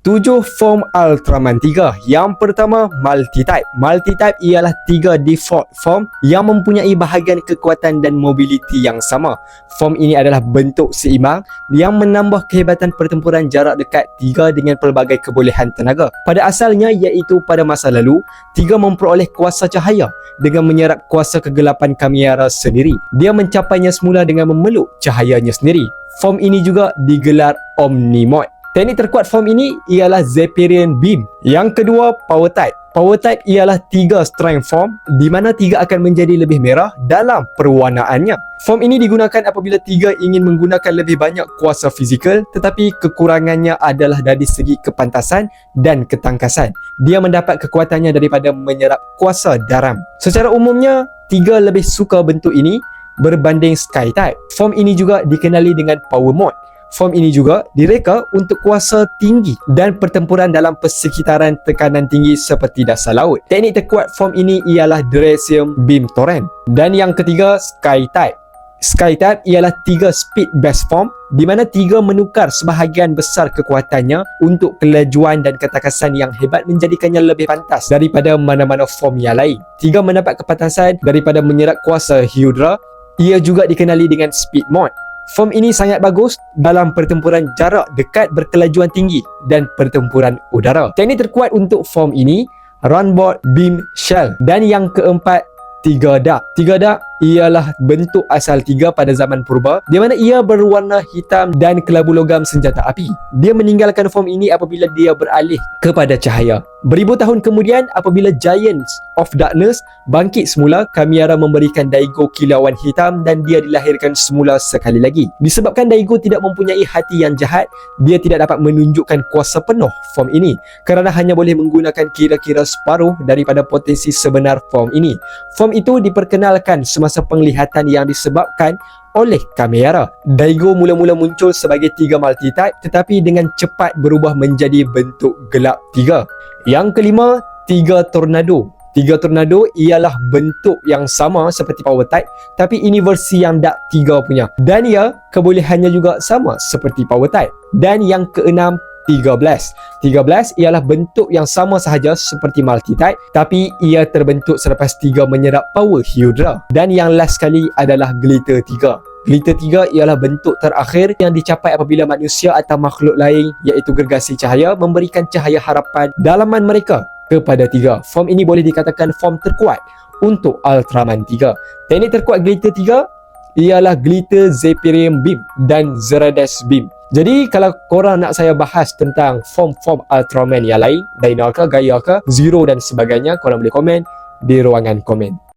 Tujuh form Ultraman 3. Yang pertama, multi-type. Multi-type ialah tiga default form yang mempunyai bahagian kekuatan dan mobility yang sama. Form ini adalah bentuk seimbang yang menambah kehebatan pertempuran jarak dekat tiga dengan pelbagai kebolehan tenaga. Pada asalnya iaitu pada masa lalu, tiga memperoleh kuasa cahaya dengan menyerap kuasa kegelapan kamera sendiri. Dia mencapainya semula dengan memeluk cahayanya sendiri. Form ini juga digelar Omnimod. Teknik terkuat form ini ialah Zephyrian Beam. Yang kedua, Power Type. Power Type ialah tiga strength form di mana tiga akan menjadi lebih merah dalam perwarnaannya. Form ini digunakan apabila tiga ingin menggunakan lebih banyak kuasa fizikal tetapi kekurangannya adalah dari segi kepantasan dan ketangkasan. Dia mendapat kekuatannya daripada menyerap kuasa daram. Secara umumnya, tiga lebih suka bentuk ini berbanding Sky Type. Form ini juga dikenali dengan Power Mode. Form ini juga direka untuk kuasa tinggi dan pertempuran dalam persekitaran tekanan tinggi seperti dasar laut. Teknik terkuat form ini ialah Dresium Beam Torrent. Dan yang ketiga, Sky Type. Sky Type ialah tiga speed best form di mana tiga menukar sebahagian besar kekuatannya untuk kelajuan dan ketakasan yang hebat menjadikannya lebih pantas daripada mana-mana form yang lain. Tiga mendapat kepantasan daripada menyerap kuasa Hydra. Ia juga dikenali dengan speed mode. Form ini sangat bagus dalam pertempuran jarak dekat berkelajuan tinggi dan pertempuran udara. Teknik terkuat untuk form ini, Runboard Beam Shell. Dan yang keempat, Tiga Dark. Tiga Dark ialah bentuk asal tiga pada zaman purba di mana ia berwarna hitam dan kelabu logam senjata api. Dia meninggalkan form ini apabila dia beralih kepada cahaya. Beribu tahun kemudian apabila Giants of Darkness bangkit semula, Kamiara memberikan Daigo kilauan hitam dan dia dilahirkan semula sekali lagi. Disebabkan Daigo tidak mempunyai hati yang jahat, dia tidak dapat menunjukkan kuasa penuh form ini kerana hanya boleh menggunakan kira-kira separuh daripada potensi sebenar form ini. Form itu diperkenalkan semasa penglihatan yang disebabkan oleh kamera. Daigo mula-mula muncul sebagai tiga multi-type tetapi dengan cepat berubah menjadi bentuk gelap tiga. Yang kelima, tiga tornado. Tiga tornado ialah bentuk yang sama seperti power type tapi ini versi yang dark tiga punya. Dan ia kebolehannya juga sama seperti power type. Dan yang keenam, 13. 13 ialah bentuk yang sama sahaja seperti multi-type tapi ia terbentuk selepas 3 menyerap power Hydra. Dan yang last sekali adalah glitter 3. Glitter 3 ialah bentuk terakhir yang dicapai apabila manusia atau makhluk lain iaitu gergasi cahaya memberikan cahaya harapan dalaman mereka kepada 3. Form ini boleh dikatakan form terkuat untuk Ultraman 3. Teknik terkuat Glitter 3 ialah Glitter Zephyrium Beam dan Zeradas Beam. Jadi kalau korang nak saya bahas tentang form-form Ultraman yang lain, Dyna ke, Gaia ke, Zero dan sebagainya, korang boleh komen di ruangan komen.